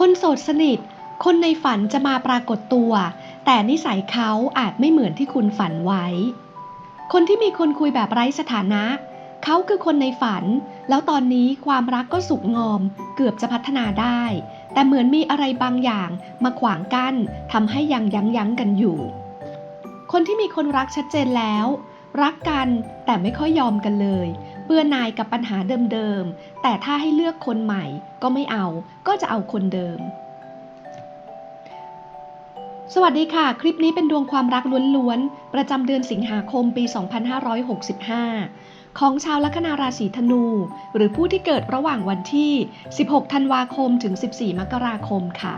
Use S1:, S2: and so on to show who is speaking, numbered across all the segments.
S1: คนโสดสนิท คนในฝันจะมาปรากฏตัว แต่นิสัยเขาอาจไม่เหมือนที่คุณฝันไว้ คนที่มีคนคุยแบบไร้สถานะ เขาคือคนในฝัน แล้วตอนนี้ความรักก็สุกงอม เกือบจะพัฒนาได้ แต่เหมือนมีอะไรบางอย่างมาขวางกั้นทำให้ยังยั้งยั้งกันอยู่ คนที่มีคนรักชัดเจนแล้ว รักกันแต่ไม่ค่อยยอมกันเลย เบื่อหน่ายกับปัญหาเดิมๆ แต่ถ้าให้เลือกคนใหม่ก็ไม่เอา ก็จะเอาคนเดิม สวัสดีค่ะ คลิปนี้เป็นดวงความรักล้วนๆ ประจำเดือนสิงหาคมปี 2565 ของชาวลัคนาราศีธนู หรือผู้ที่เกิดระหว่างวันที่ 16 ธันวาคมถึง 14 มกราคมค่ะ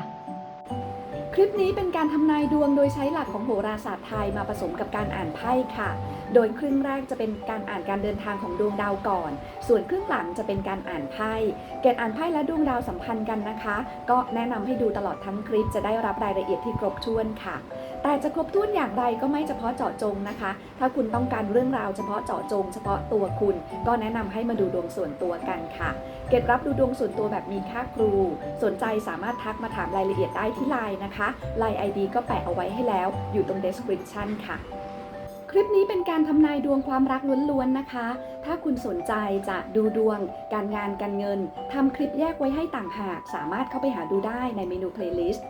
S2: ลิปนี้เป็นการทำนายดวงโดยใช้หลักของโหราศาสตร์ไทยมาผสมกับการอ่านไพ่ค่ะ โดยครึ่งแรกจะเป็นการอ่านการเดินทางของดวงดาวก่อน ส่วนครึ่งหลังจะเป็นการอ่านไพ่ เกณฑ์อ่านไพ่และดวงดาวสัมพันธ์กันนะคะ ก็แนะนำให้ดูตลอดทั้งคลิปจะได้รับรายละเอียดที่ครบถ้วนค่ะ แต่จะครบถ้วนอย่างไรก็ไม่เฉพาะเจาะจงนะคะ ถ้าคุณต้องการเรื่องราวเฉพาะเจาะจง เฉพาะตัวคุณ ก็แนะนำให้มาดูดวงส่วนตัวกันค่ะ เกตรับดูดวงส่วนตัวแบบมีค่าครู สนใจสามารถทักมาถามรายละเอียดได้ที่ไลน์นะคะไลน์ ID ก็แปะเอาไว้ให้แล้ว อยู่ตรง description ค่ะคลิปนี้เป็นการทำนายดวงความรักล้วนๆนะคะ ถ้าคุณสนใจจะดูดวง การงานการเงิน ทำคลิปแยกไว้ให้ต่างหาก สามารถเข้าไปหาดูได้ในเมนู playlist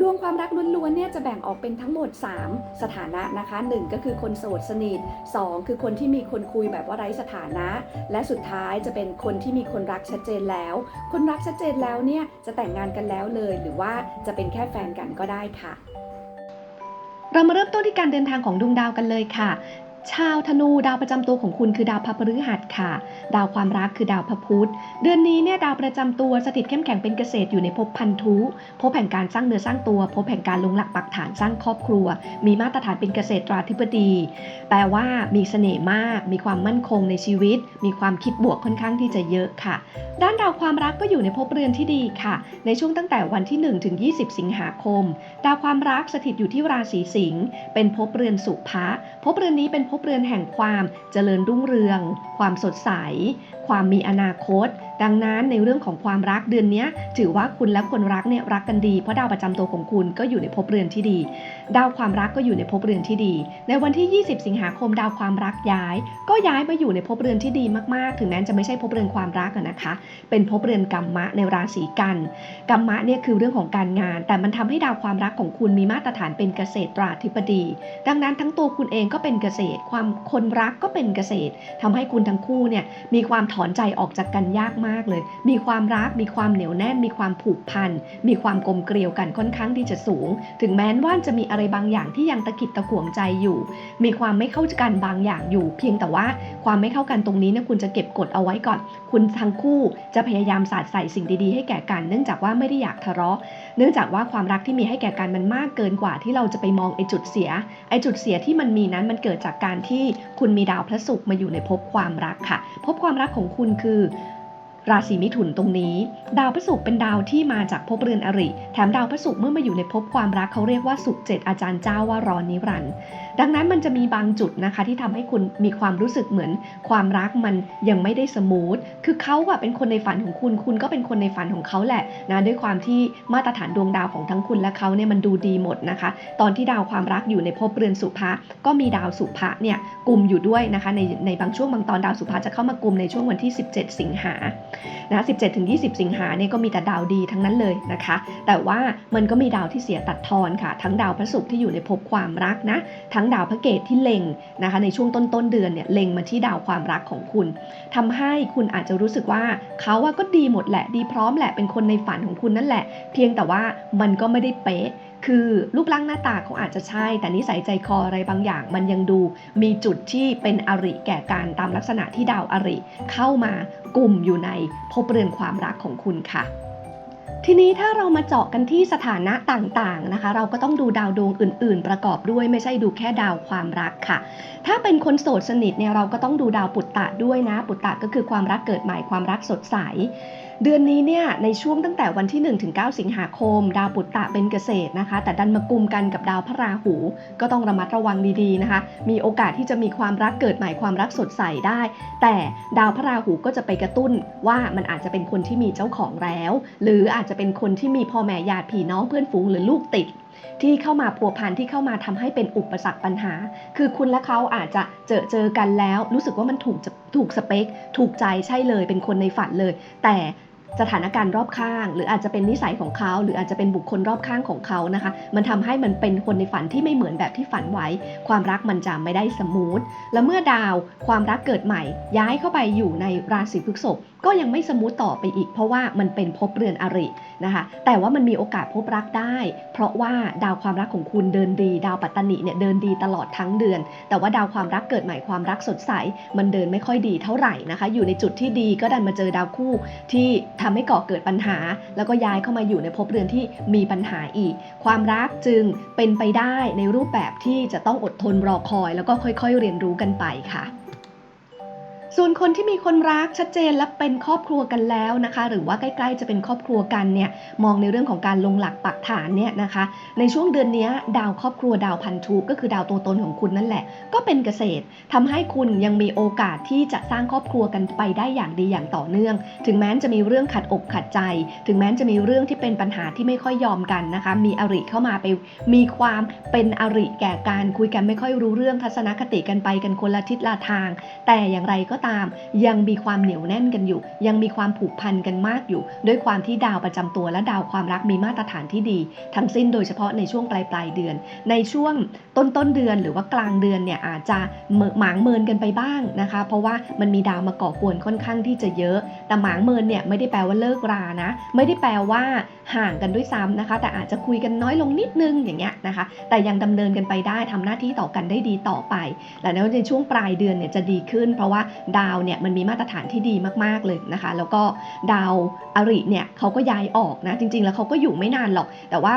S2: ดวงความรักล้วนๆเนี่ยจะแบ่งออกเป็นทั้งหมด 3 สถานะนะคะ 1 ก็คือคนโสดสนิท 2 คือคนที่มีคนคุยแบบว่าไร้สถานะ และสุดท้ายจะเป็นคนที่มีคนรักชัดเจนแล้ว คนรักชัดเจนแล้วเนี่ยจะแต่งงานกันแล้วเลย หรือว่าจะเป็นแค่แฟนกันก็ได้ค่ะ
S1: เรามาเริ่มต้นที่การเดินทางของดวงดาวกันเลยค่ะ ชาวธนูดาวประจำตัวของคุณคือดาวพระพฤหัสค่ะ ดาวความรักคือดาวพระพุธ เดือนนี้เนี่ยดาวประจำตัวสถิตเข้มแข็งเป็นเกษตรอยู่ในภพพันธุภพแห่งการสร้างเนื้อสร้างตัวภพแห่งการลงหลักปักฐานสร้างครอบครัว มีมาตรฐานเป็นเกษตราธิบดี แปลว่ามีเสน่ห์มาก มีความมั่นคงในชีวิต มีความคิดบวกค่อนข้างที่จะเยอะค่ะ ด้านดาวความรักก็อยู่ในภพเรือนที่ดีค่ะ ในช่วงตั้งแต่วันที่ 1 ถึง 20 สิงหาคม ดาวความรักสถิตอยู่ที่ราศีสิงห์เป็นภพเรือนสุภะภพเรือนนี้เป็นภพเรือนแห่งความเจริญรุ่งเรือง ความสดใส ความมีอนาคต ดังนั้นในเรื่องของความรักเดือนนี้ถือว่าคุณและคนรักเนี่ยรักกันดีเพราะดาวประจำตัวของคุณก็อยู่ในภพเรือนที่ดี ดาวความรักก็อยู่ในภพเรือนที่ดี ในวันที่ 20 สิงหาคมดาวความรักย้าย ก็ย้ายมาอยู่ในภพเรือนที่ดีมากๆ ถึงแม้จะไม่ใช่ภพเรือนความรักนะคะ เป็นภพเรือนกัมมะในราศีกันกัมมะเนี่ยคือเรื่องของการงาน แต่มันทำให้ดาวความรักของคุณมีมาตรฐานเป็นเกษตราธิบดี ดังนั้นทั้งตัวคุณเองก็เป็นเกษตรความคนรักก็เป็นเกษตรทำให้คุณทั้งคู่เนี่ยมีความถอนใจออกจากกันยากมากเลย มีความรักมีความเหนียวแน่น มีความผูกพัน มีความกลมเกลียวกันค่อนข้างที่จะสูง ถึงแม้ว่าจะมีอะไรบางอย่างที่ยังตะกิดตะขวงใจอยู่ มีความไม่เข้ากันบางอย่างอยู่ เพียงแต่ว่าความไม่เข้ากันตรงนี้เนี่ยคุณจะเก็บกดเอาไว้ก่อน คุณทั้งคู่จะพยายามสาดใส่สิ่งดีๆ ให้แก่กัน เนื่องจากว่าไม่ได้อยากทะเลาะ เนื่องจากว่าความรักที่มีให้แก่กันมันมากเกินกว่าที่เราจะไปมองไอ้จุดเสีย ไอ้จุดเสียที่มันมีนั้นมันเกิดจากการที่คุณมีดาวพระศุกร์มาอยู่ในภพความรักค่ะภพความรักของคุณคือราศีมิถุนตรงนี้ ดาวพระศุกร์เป็นดาวที่มาจากภพเรือนอริ แถมดาวพระศุกร์เมื่อมาอยู่ในภพความรักเขาเรียกว่าสุขเจ็ดอาจารย์เจ้าว่ารอนิรันดร์ดังนั้นมันจะมีบางจุดนะคะที่ทำให้คุณมีความรู้สึกเหมือนความรักมันยังไม่ได้สมูท คือเขาอะเป็นคนในฝันของคุณ คุณก็เป็นคนในฝันของเขาแหละนะด้วยความที่มาตรฐานดวงดาวของทั้งคุณและเขาเนี่ยมันดูดีหมดนะคะ ตอนที่ดาวความรักอยู่ในภพเรือนสุภะก็มีดาวสุภะเนี่ยกลุ่มอยู่ด้วยนะคะในในบางช่วงบางตอนดาวสุภะจะเข้ามากลุ่มในช่วงวันที่ 17 สิงหานะ17ถึง20 สิงหาเนี่ยก็มีแต่ดาวดีทั้งนั้นเลยนะคะ แต่ว่ามันก็มีดาวที่เสียตัดทอนค่ะ ทั้งดาวพระศุกร์ที่อยู่ในภพความรักนะทั้ง้งดาวพระเกตที่เล็งนะคะในช่วงต้นต้นเดือนเนี่ยเล็งมาที่ดาวความรักของคุณทำให้คุณอาจจะรู้สึกว่าเขาว่าก็ดีหมดแหละ ดีพร้อมแหละเป็นคนในฝันของคุณนั่นแหละ เพียงแต่ว่ามันก็ไม่ได้เป๊ะคือรูปร่างหน้าตาเขาอาจจะใช่ แต่นิสัยใจคออะไรบางอย่าง มันยังดูมีจุดที่เป็นอริแก่การตามลักษณะที่ดาวอริเข้ามากลุ่มอยู่ในภพเรือนความรักของคุณค่ะ ทีนี้ถ้าเรามาเจาะกันที่สถานะต่างๆนะคะ เราก็ต้องดูดาวดวงอื่น ๆ ประกอบด้วยไม่ใช่ดูแค่ดาวความรักค่ะ ถ้าเป็นคนโสดสนิทเนี่ยเราก็ต้องดูดาวปุตตะด้วยนะ ปุตตะก็คือความรักเกิดใหม่ความรักสดใส เดือนนี้เนี่ยในช่วงตั้งแต่วันที่ 1 ถึง 9 สิงหาคม ดาวปุตตะเป็นเกษตรนะคะ แต่ดันมากุมกันกับดาวพระราหู ก็ต้องระมัดระวังดีๆนะคะ มีโอกาสที่จะมีความรักเกิดใหม่ความรักสดใสได้ แต่ดาวพระราหูก็จะไปกระตุ้นว่ามันอาจจะเป็นคนที่มีเจ้าของแล้ว หรืออาจจะเป็นคนที่มีพ่อแม่ญาติพี่น้องเพื่อนฝูงหรือลูกติดที่เข้ามาพัวพันที่เข้ามาทำให้เป็นอุปสรรคปัญหา คือคุณและเขาอาจจะเจอเจอกันแล้ว รู้สึกว่ามันถูกจะถูกสเปค ถูกใจใช่เลยเป็นคนในฝันเลย แต่ สถานการณ์รอบข้าง หรืออาจจะเป็นนิสัยของเขา หรืออาจจะเป็นบุคคลรอบข้างของเขานะคะ มันทำให้มันเป็นคนในฝันที่ไม่เหมือนแบบที่ฝันไว้ ความรักมันจะไม่ได้สมูทและเมื่อดาวความรักเกิดใหม่ ย้ายเข้าไปอยู่ในราศีพฤษภก็ยังไม่สมูทต่อไปอีก เพราะว่ามันเป็นภพเรือนอรินะคะ แต่ว่ามันมีโอกาสพบรักได้ เพราะว่าดาวความรักของคุณเดินดี ดาวปัตตานิเนี่ยเดินดีตลอดทั้งเดือน แต่ว่าดาวความรักเกิดใหม่ความรักสดใส มันเดินไม่ค่อยดีเท่าไหร่นะคะ อยู่ในจุดที่ดีก็ดันมาเจอดาวคู่ที่ทำให้ก่อเกิดปัญหา แล้วก็ย้ายเข้ามาอยู่ในภพเรือนที่มีปัญหาอีก ความรักจึงเป็นไปได้ในรูปแบบที่จะต้องอดทนรอคอย แล้วก็ค่อยๆ เรียนรู้กันไปค่ะ ส่วนคนที่มีคนรักชัดเจนและเป็นครอบครัวกันแล้วนะคะ หรือว่าใกล้ๆจะเป็นครอบครัวกันเนี่ยมองในเรื่องของการลงหลักปักฐานเนี่ยนะคะ ในช่วงเดือนนี้ดาวครอบครัวดาวพันธุก็คือดาวตัวตนของคุณนั่นแหละ ก็เป็นเกษตรทำให้คุณยังมีโอกาสที่จะสร้างครอบครัวกันไปได้อย่างดีอย่างต่อเนื่อง ถึงแม้จะมีเรื่องขัดอกขัดใจ ถึงแม้จะมีเรื่องที่เป็นปัญหาที่ไม่ค่อยยอมกันนะคะ มีอริเข้ามาไปมีความเป็นอริแก่การคุยกันไม่ค่อยรู้เรื่องทัศนคติกันไปกันคนละทิศละทาง แต่อย่างไรก็ตาม ยังมีความเหนียวแน่นกันอยู่ ยังมีความผูกพันกันมากอยู่ ด้วยความที่ดาวประจำตัวและดาวความรักมีมาตรฐานที่ดี ทั้งสิ้นโดยเฉพาะในช่วงปลายปลายเดือน ในช่วงต้นต้นเดือนหรือว่ากลางเดือนเนี่ยอาจจะหมางเมินกันไปบ้างนะคะ เพราะว่ามันมีดาวมาก่อกวนค่อนข้างที่จะเยอะ แต่หมางเมินเนี่ยไม่ได้แปลว่าเลิกรานะ ไม่ได้แปลว่าห่างกันด้วยซ้ำนะคะ แต่อาจจะคุยกันน้อยลงนิดนึงอย่างเงี้ยนะคะ แต่ยังดำเนินกันไปได้ทำหน้าที่ต่อกันได้ดีต่อไป และในช่วงปลายเดือนเนี่ยจะดีขึ้น เพราะว่าดาวเนี่ยมันมีมาตรฐานที่ดีมากๆเลยนะคะ แล้วก็ดาวอริเนี่ยเขาก็ย้ายออกนะ จริง ๆ แล้วเขาก็อยู่ไม่นานหรอก แต่ว่า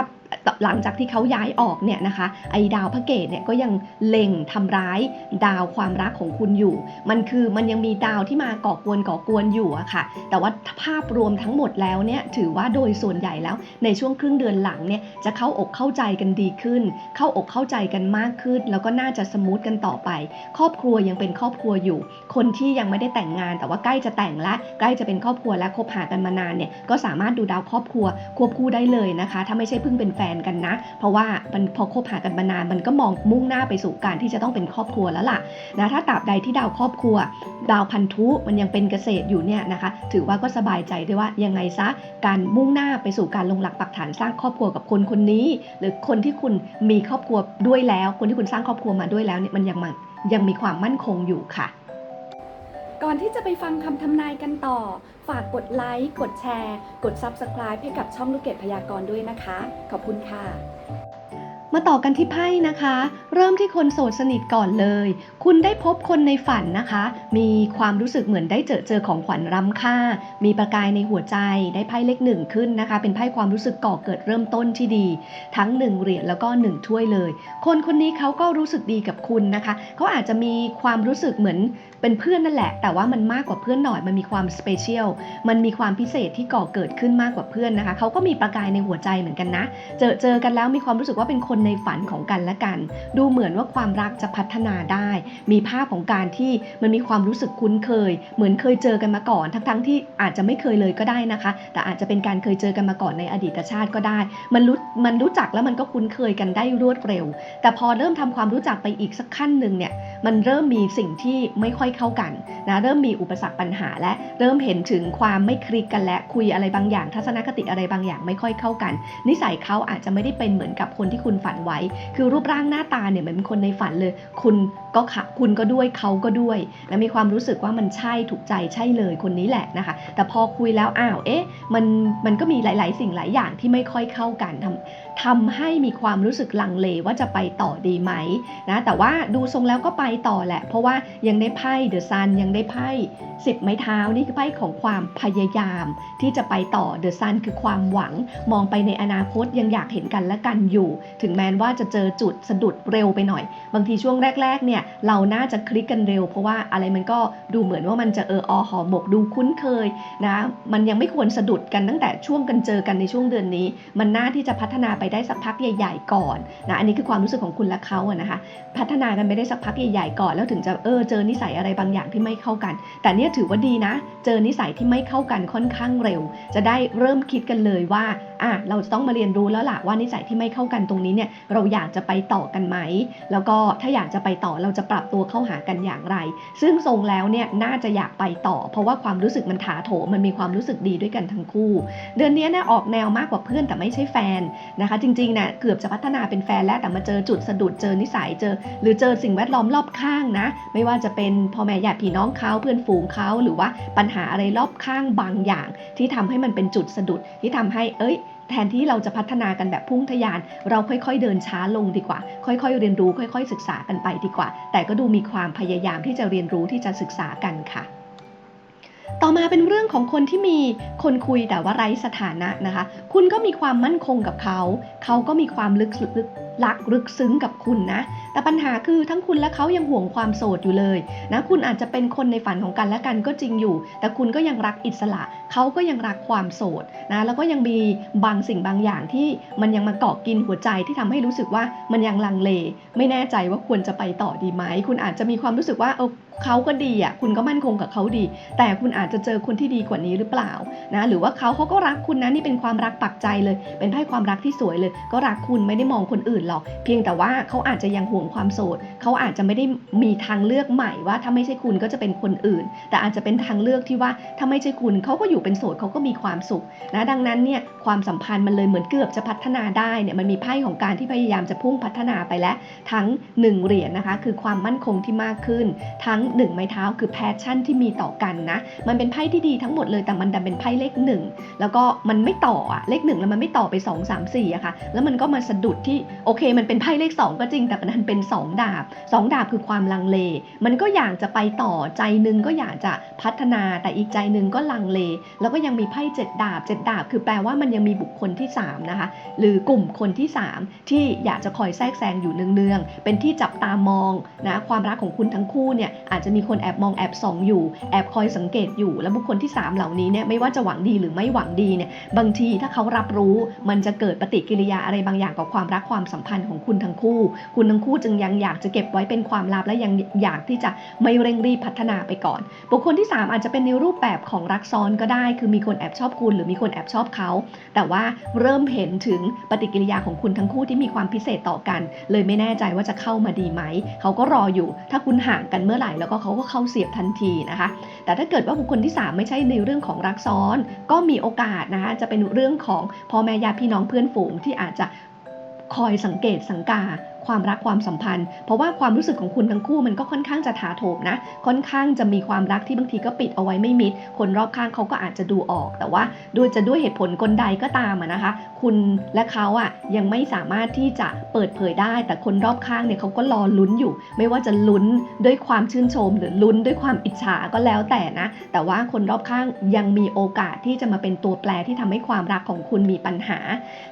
S1: หลังจากที่เขาย้ายออกเนี่ยนะคะ ไอ้ดาวพระเกตเนี่ยก็ยังเล็งทำร้ายดาวความรักของคุณอยู่ มันคือมันยังมีดาวที่มาก่อกวนก่อกวนอยู่อะค่ะ แต่ว่าภาพรวมทั้งหมดแล้วเนี่ยถือว่าโดยส่วนใหญ่แล้วในช่วงครึ่งเดือนหลังเนี่ยจะเข้าอกเข้าใจกันดีขึ้น เข้าอกเข้าใจกันมากขึ้น แล้วก็น่าจะสมูทกันต่อไป ครอบครัวยังเป็นครอบครัวอยู่ คนที่ยังไม่ได้แต่งงาน แต่ว่าใกล้จะแต่งและใกล้จะเป็นครอบครัวและคบหากันมานานเนี่ยก็สามารถดูดาวครอบครัวควบคู่ได้เลยนะคะ ถ้าไม่ใช่เพิ่งเป็นแฟนกันนะ เพราะว่ามันพอคบหากันมานานมันก็มองมุ่งหน้าไปสู่การที่จะต้องเป็นครอบครัวแล้วล่ะนะถ้าตราบใดที่ดาวครอบครัว ดาวพันธุมันยังเป็นเกษตรอยู่เนี่ยนะคะถือว่าก็สบายใจได้ว่ายังไงซะการมุ่งหน้าไปสู่การลงหลักปักฐานสร้างครอบครัวกับคนคนนี้ หรือคนที่คุณมีครอบครัวด้วยแล้ว คนที่คุณสร้างครอบครัวมาด้วยแล้วเนี่ยมันยังมันยังมีความมั่นคงอยู่ค่ะ
S2: ก่อนที่จะไปฟังคำทำนายกันต่อ ฝากกดไลค์ กดแชร์ กด Subscribe ให้กับช่องลูกเกดพยากรณ์ด้วยนะคะ ขอบคุณค่ะ
S1: มาต่อกันที่ไพ่นะคะ เริ่มที่คนโสดสนิทก่อนเลย คุณได้พบคนในฝันนะคะ มีความรู้สึกเหมือนได้เจอเจอของขวัญล้ำค่า มีประกายในหัวใจได้ไพ่เลขหนึ่งขึ้นนะคะ เป็นไพ่ความรู้สึกก่อเกิดเริ่มต้นที่ดี ทั้งหนึ่งเหรียญแล้วก็หนึ่งถ้วยเลย คนคนนี้เขาก็รู้สึกดีกับคุณนะคะเขาอาจจะมีความรู้สึกเหมือนเป็นเพื่อนนั่นแหละ แต่ว่ามันมากกว่าเพื่อนหน่อยมันมีความสเปเชียลมันมีความพิเศษที่ก่อเกิดขึ้นมากกว่าเพื่อนนะคะเขาก็มีประกายในหัวใจเหมือนกันนะ เจอเจอกันแล้วมีความรู้สึกว่าเป็นคนในฝันของกันและกัน ดูเหมือนว่าความรักจะพัฒนาได้ มีภาพของการที่มันมีความรู้สึกคุ้นเคย เหมือนเคยเจอกันมาก่อน ทั้งๆที่อาจจะไม่เคยเลยก็ได้นะคะ แต่อาจจะเป็นการเคยเจอกันมาก่อนในอดีตชาติก็ได้ มันรู้มันรู้จักแล้วมันก็คุ้นเคยกันได้รวดเร็ว แต่พอเริ่มทำความรู้จักไปอีกสักขั้นหนึ่งเนี่ยมันเริ่มมีสิ่งที่ไม่ค่อยเข้ากันนะเริ่มมีอุปสรรคปัญหาและเริ่มเห็นถึงความไม่คลิกกันและคุยอะไรบางอย่าง ทัศนคติอะไรบางอย่างไม่ค่อยเข้ากัน นิสัยเขาอาจจะไม่ได้เป็นเหมือนกับคนที่คุณฝันไว้ คือรูปร่างหน้าตาเนี่ยเหมือนคนในฝันเลย คุณก็ค่ะคุณก็ด้วยเขาก็ด้วย และมีความรู้สึกว่ามันใช่ถูกใจใช่เลยคนนี้แหละนะคะ แต่พอคุยแล้วอ้าวเอ๊ะมันมันก็มีหลาย ๆ สิ่งหลายอย่างที่ไม่ค่อยเข้ากันทำทำให้มีความรู้สึกลังเลว่าจะไปต่อดีไหมนะแต่ว่าดูทรงแล้วก็ไปต่อแหละ เพราะว่ายังได้ไพ่เดอะซันยังได้ไพ่สิบไม้เท้านี่คือไพ่ของความพยายาม ที่จะไปต่อเดอะซันคือความหวัง มองไปในอนาคตยังอยากเห็นกันและกันอยู่ ถึงแม้ว่าจะเจอจุดสะดุดเร็วไปหน่อย บางทีช่วงแรก ๆ เนี่ย เราน่าจะคลิกกันเร็ว เพราะว่าอะไรมันก็ดูเหมือนว่ามันจะเอออหอหมกดูคุ้นเคยนะ มันยังไม่ควรสะดุดกันตั้งแต่ช่วงกันเจอกันในช่วงเดือนนี้ มันน่าที่จะพัฒนาไปได้สักพักใหญ่ ๆ ก่อนนะอันนี้คือความรู้สึกของคุณและเขาอะนะคะ พัฒนากันไปได้สักพักใหญ่ๆก่อน แล้วถึงจะเออเจอนิสัยอะไรบางอย่างที่ไม่เข้ากัน แต่เนี่ยถือว่าดีนะ เจอนิสัยที่ไม่เข้ากันค่อนข้างเร็ว จะได้เริ่มคิดกันเลยว่าอะเราจะต้องมาเรียนรู้แล้วล่ะว่านิสัยที่ไม่เข้ากันตรงนี้เนี่ยเราอยากจะไปต่อกันไหม แล้วก็ถ้าอยากจะไปต่อเราจะปรับตัวเข้าหากันอย่างไร ซึ่งทรงแล้วเนี่ยน่าจะอยากไปต่อ เพราะว่าความรู้สึกมันถาโถมมันมีความรู้สึกดีด้วยกันทั้งคู่ เดือนนี้เนี่ยออกแนวมากกว่าเพื่อนแต่ไม่ใช่แฟนนะคะ จริงๆเนี่ยเกือบจะพัฒนาเป็นแฟนแล้วแต่มาเจอจุดสะดุดเจอนิสัยเจอ หรือเจอสิ่งแวดล้อมรอบข้างนะ ไม่ว่าจะเป็นพ่อแม่ญาติพี่น้องเขาเพื่อนฝูงเขาหรือว่าปัญหาอะไรรอบข้างบางอย่าง ที่ทำให้มันเป็นจุดสะดุดที่ทำให้เอ้ย แทนที่เราจะพัฒนากันแบบพุ่งทะยาน เราค่อยๆเดินช้าลงดีกว่า ค่อยๆ เรียนรู้ ค่อย ๆ ศึกษากันไปดีกว่า แต่ก็ดูมีความพยายามที่จะเรียนรู้ที่จะศึกษากันค่ะต่อมาเป็นเรื่องของคนที่มีคนคุยแต่ว่าไร้สถานะนะคะ คุณก็มีความมั่นคงกับเขา เขาก็มีความลึกลึก รักลึกซึ้งกับคุณนะ แต่ปัญหาคือทั้งคุณและเขายังห่วงความโสดอยู่เลยนะ คุณอาจจะเป็นคนในฝันของกันและกันก็จริงอยู่ แต่คุณก็ยังรักอิสระ เขาก็ยังรักความโสดนะ แล้วก็ยังมีบางสิ่งบางอย่างที่มันยังมาเกาะกินหัวใจที่ทำให้รู้สึกว่ามันยังลังเล ไม่แน่ใจว่าควรจะไปต่อดีไหม คุณอาจจะมีความรู้สึกว่าเออเขาก็ดีอะ คุณก็มั่นคงกับเขาดี แต่คุณอาจจะเจอคนที่ดีกว่านี้หรือเปล่านะ หรือว่าเขาเขาก็รักคุณนะ นี่เป็นความรักปักใจเลย เป็นไพ่ความรักที่สวยเลย ก็รักคุณไม่ได้มองคนอื่นหรอก เพียงแต่ว่าเขาอาจจะยังห่วงความโสดเขาอาจจะไม่ได้มีทางเลือกใหม่ว่าถ้าไม่ใช่คุณก็จะเป็นคนอื่น แต่อาจจะเป็นทางเลือกที่ว่าถ้าไม่ใช่คุณเขาก็อยู่เป็นโสดเขาก็มีความสุขนะดังนั้นเนี่ยความสัมพันธ์มันเลยเหมือนเกือบจะพัฒนาได้เนี่ยมันมีไพ่ของการที่พยายามจะพุ่งพัฒนาไปแล้วทั้งหนึ่งเหรียญนะคะ คือความมั่นคงที่มากขึ้น ทั้งหนึ่งไม้เท้าคือแพชชั่นที่มีต่อกันนะ มันเป็นไพ่ที่ดีทั้งหมดเลยแต่มันดันเป็นไพ่เลขหนึ่งแล้วก็มันไม่ต่ออะเลขหนึ่งแล้วมันไม่ต่อไป 2 3 4อะค่ะแล้วมันก็มาสะดุดที่โอเคมันเป็นไพ่เลข 2 ก็จริง แต่มันเป็น 2 ดาบ 2 ดาบคือความลังเล มันก็อยากจะไปต่อใจหนึงก็อยากจะพัฒนาแต่อีกใจหนึงก็ลังเล แล้วก็ยังมีไพ่เจ็ดดาบเจ็ดดาบ คือแปลว่ามันยังมีบุคคลที่สามนะคะ หรือกลุ่มคนที่ 3 ที่อยากจะคอยแทรกแซงอยู่เนืองๆเป็นที่จับตามองนะความรักของคุณทั้งคู่เนี่ยอาจจะมีคนแอบมองแอบส่องอยู่ แอบคอยสังเกตอยู่ แล้วบุคคลที่ 3 เหล่านี้เนี่ยไม่ว่าจะหวังดีหรือไม่หวังดีเนี่ยบางทีถ้าเขารับรู้มันจะเกิดปฏิกิริยาอะไรบางอย่างกับความรักความสัมพันธ์ของคุณทั้งคู่ คุณทั้งคู่จึงยังอยากจะเก็บไว้เป็นความลับและยังอยากที่จะไม่เร่งรีบพัฒนาไปก่อน บุคคลที่ 3 อาจจะเป็นในรูปแบบของรักซ้อนก็ได้ คือมีคนแอบชอบคุณ หรือมีคนแอบชอบเขา แต่ว่าเริ่มเห็นถึงปฏิกิริยาของคุณทั้งคู่ที่มีความพิเศษต่อกัน เลยไม่แน่ใจว่าจะเข้ามาดีไหม เขาก็รออยู่ ถ้าคุณห่างกันเมื่อไหร่แล้วก็เขาก็เข้าเสียบทันทีนะคะ แต่ถ้าเกิดว่าบุคคลที่ 3 ไม่ใช่ในเรื่องของรักซ้อน ก็มีโอกาสนะคะจะเป็นเรื่องของพ่อแม่ญาติพี่น้องเพื่อนฝูงที่อาจจะ คอยสังเกตสังกา ความรักความสัมพันธ์ เพราะว่าความรู้สึกของคุณทั้งคู่มันก็ค่อนข้างจะถาโถมนะ ค่อนข้างจะมีความรักที่บางทีก็ปิดเอาไว้ไม่มิด คนรอบข้างเขาก็อาจจะดูออก แต่ว่าด้วยจะด้วยเหตุผลกลใดก็ตามนะคะ คุณและเขาอะยังไม่สามารถที่จะเปิดเผยได้ แต่คนรอบข้างเนี่ยเขาก็รอลุ้นอยู่ ไม่ว่าจะลุ้นด้วยความชื่นชม หรือลุ้นด้วยความอิจฉาก็แล้วแต่นะ แต่ว่าคนรอบข้างยังมีโอกาสที่จะมาเป็นตัวแปรที่ทำให้ความรักของคุณมีปัญหา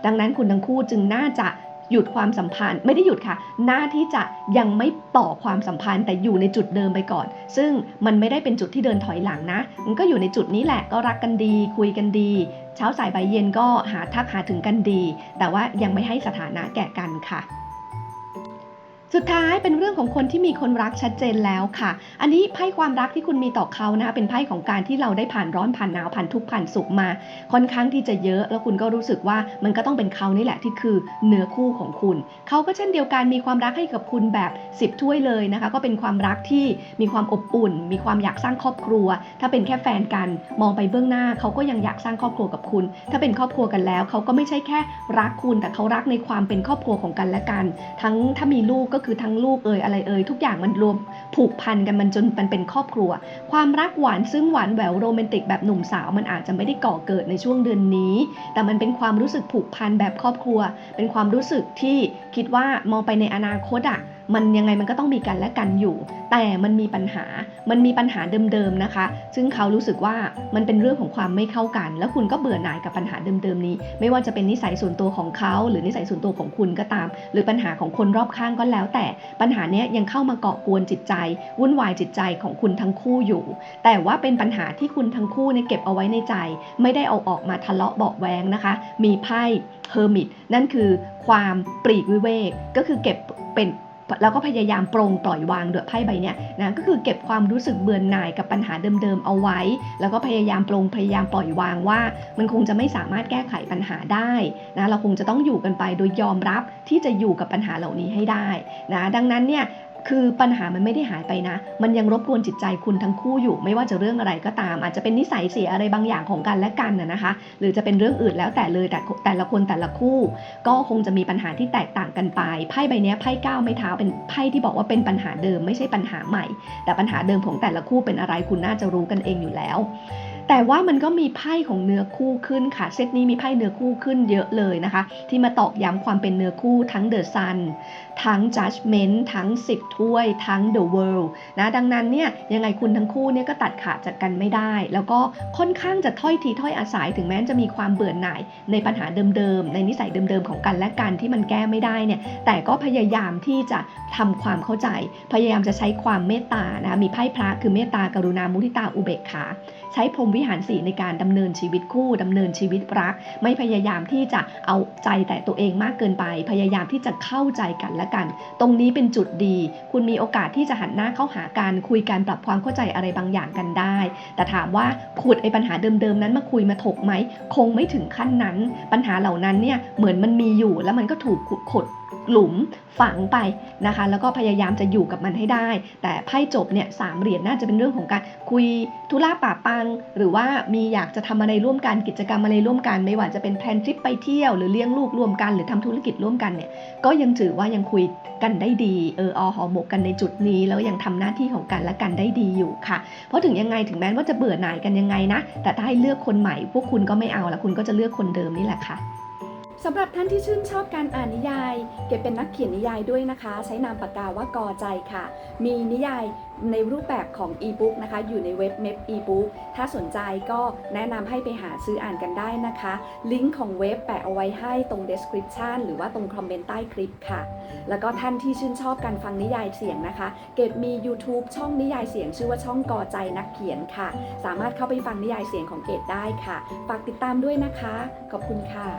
S1: ดังนั้นคุณทั้งคู่จึงน่าจะ หยุดความสัมพันธ์ไม่ได้หยุดค่ะ หน้าที่จะยังไม่ต่อความสัมพันธ์แต่อยู่ในจุดเดิมไปก่อน ซึ่งมันไม่ได้เป็นจุดที่เดินถอยหลังนะ มันก็อยู่ในจุดนี้แหละก็รักกันดี คุยกันดี เช้าสายบ่ายเย็นก็หาทักหาถึงกันดี แต่ว่ายังไม่ให้สถานะแก่กันค่ะ สุดท้ายเป็นเรื่องของคนที่มีคนรักชัดเจนแล้วค่ะ อันนี้ไพ่ความรักที่คุณมีต่อเขานะคะเป็นไพ่ของการที่เราได้ผ่านร้อนผ่านหนาวผ่านทุกข์ผ่านสุขมา ค่อนข้างที่จะเยอะ แล้วคุณก็รู้สึกว่ามันก็ต้องเป็นเขานี่แหละที่คือเนื้อคู่ของคุณ เขาก็เช่นเดียวกันมีความรักให้กับคุณแบบ 10 ถ้วยเลยนะคะ ก็เป็นความรักที่มีความอบอุ่น มีความอยากสร้างครอบครัว ถ้าเป็นแค่แฟนกันมองไปเบื้องหน้าเขาก็ยังอยากสร้างครอบครัวกับคุณ ถ้าเป็นครอบครัวกันแล้วเขาก็ไม่ใช่แค่รักคุณแต่เขารักในความเป็นครอบครัวของกันและกัน ทั้งถ้ามีลูกก็คือทั้งลูกเอ่ยอะไรเอ่ยทุกอย่างมันรวมผูกพันกันมันจนมันเป็นครอบครัว ความรักหวานซึ้งหวานแหววโรแมนติกแบบหนุ่มสาวมันอาจจะไม่ได้ก่อเกิดในช่วงเดือนนี้ แต่มันเป็นความรู้สึกผูกพันแบบครอบครัว เป็นความรู้สึกที่คิดว่ามองไปในอนาคตอะ มันยังไงมันก็ต้องมีกันและกันอยู่ แต่มันมีปัญหา มันมีปัญหาเดิมๆนะคะ ซึ่งเขารู้สึกว่ามันเป็นเรื่องของความไม่เข้ากัน แล้วคุณก็เบื่อหน่ายกับปัญหาเดิมๆนี้ ไม่ว่าจะเป็นนิสัยส่วนตัวของเขาหรือนิสัยส่วนตัวของคุณก็ตาม หรือปัญหาของคนรอบข้างก็แล้ว แต่ปัญหาเนี้ยยังเข้ามาเกาะกวนจิตใจ วุ่นวายจิตใจของคุณทั้งคู่อยู่ แต่ว่าเป็นปัญหาที่คุณทั้งคู่เนี่ยเก็บเอาไว้ในใจ ไม่ได้เอาออกมาทะเลาะเบาแวงนะคะ มีไพ่เฮอร์มิตนั่นคือความปลีกวิเวกก็คือเก็บเป็น แล้วก็พยายามปรงปล่อยวางด้วยไพ่ใบเนี้ยนะก็คือเก็บความรู้สึกเบื่อหน่ายกับปัญหาเดิมๆเอาไว้ แล้วก็พยายามปรงพยายามปล่อยวางว่า มันคงจะไม่สามารถแก้ไขปัญหาได้นะเราคงจะต้องอยู่กันไปโดยยอมรับที่จะอยู่กับปัญหาเหล่านี้ให้ได้นะดังนั้นเนี่ย คือปัญหามันไม่ได้หายไปนะ มันยังรบกวนจิตใจคุณทั้งคู่อยู่ ไม่ว่าจะเรื่องอะไรก็ตาม อาจจะเป็นนิสัยเสียอะไรบางอย่างของกันและกันนะคะ หรือจะเป็นเรื่องอื่นแล้วแต่เลยแต่แต่ละคนแต่ละคู่ ก็คงจะมีปัญหาที่แตกต่างกันไป ไพ่ใบนี้ไพ่เก้าไม้เท้าเป็นไพ่ที่บอกว่าเป็นปัญหาเดิมไม่ใช่ปัญหาใหม่ แต่ปัญหาเดิมของแต่ละคู่เป็นอะไรคุณน่าจะรู้กันเองอยู่แล้ว แต่ว่ามันก็มีไพ่ของเนื้อคู่ขึ้นค่ะ เซตนี้มีไพ่เนื้อคู่ขึ้นเยอะเลยนะคะ ที่มาตอกย้ำความเป็นเนื้อคู่ทั้ง The Sun ทั้ง Judgment ทั้ง 10 ถ้วย ทั้ง The World นะดังนั้นเนี่ยยังไงคุณทั้งคู่เนี่ยก็ตัดขาดจากกันไม่ได้ แล้วก็ค่อนข้างจะถ้อยทีถ้อยอาศัยถึงแม้จะมีความเบื่อหน่ายในปัญหาเดิมๆ ในนิสัยเดิมๆ ของกันและกันที่มันแก้ไม่ได้เนี่ยแต่ก็พยายามที่จะทำความเข้าใจ พยายามจะใช้ความเมตตานะคะมีไพ่พระคือเมตตากรุณามุทิตาอุเบกขา ใช้พรมวิหารสีในการดำเนินชีวิตคู่ดำเนินชีวิตรัก ไม่พยายามที่จะเอาใจแต่ตัวเองมากเกินไป พยายามที่จะเข้าใจกันและกัน ตรงนี้เป็นจุดดี คุณมีโอกาสที่จะหันหน้าเข้าหากันคุยกันปรับความเข้าใจอะไรบางอย่างกันได้ แต่ถามว่าขุดไอ้ปัญหาเดิมๆนั้นมาคุยมาถกไหมคงไม่ถึงขั้นนั้น ปัญหาเหล่านั้นเนี่ยเหมือนมันมีอยู่แล้วมันก็ถูกขุดขด หลุมฝังไปนะคะ แล้วก็พยายามจะอยู่กับมันให้ได้ แต่ไพ่จบเนี่ยสามเหรียญน่าจะเป็นเรื่องของการคุยธุระป่าปัง หรือว่ามีอยากจะทำอะไรร่วมกันกิจกรรมอะไรร่วมกัน ไม่ว่าจะเป็นแพลนทริปไปเที่ยวหรือเลี้ยงลูกร่วมกัน หรือทำธุรกิจร่วมกันเนี่ยก็ยังถือว่ายังคุยกันได้ดีเอออหอหมกกันในจุดนี้ แล้วยังทำหน้าที่ของกันและกันได้ดีอยู่ค่ะ เพราะถึงยังไงถึงแม้ว่าจะเบื่อหน่ายกันยังไงนะแต่ถ้าให้เลือกคนใหม่ พวกคุณก็ไม่เอาละคุณก็จะเลือกคนเดิมนี่แหละค่ะ
S2: สำหรับท่านที่ชื่นชอบการอ่านนิยาย เก็บเป็นนักเขียนนิยายด้วยนะคะ ใช้นามปากกาว่ากอใจค่ะ มีนิยายในรูปแบบของอีบุ๊กนะคะ อยู่ในเว็บเม p อีบุ๊กถ้าสนใจก็แนะนำให้ไปหาซื้ออ่านกันได้นะคะ ลิงก์ของเว็บแปะเอาไว้ให้ตรง description หรือว่าตรงคอมเมนต์ใต้คลิปค่ะ แล้วก็ท่านที่ชื่นชอบการฟังนิยายเสียงนะคะ เกดมี YouTube ช่องนิยายเสียง ชื่อว่าช่องกอใจนักเขียนค่ะ สามารถเข้าไปฟังนิยายเสียงของเกดได้ค่ะ ฝากติดตามด้วยนะคะ ขอบคุณค่ะ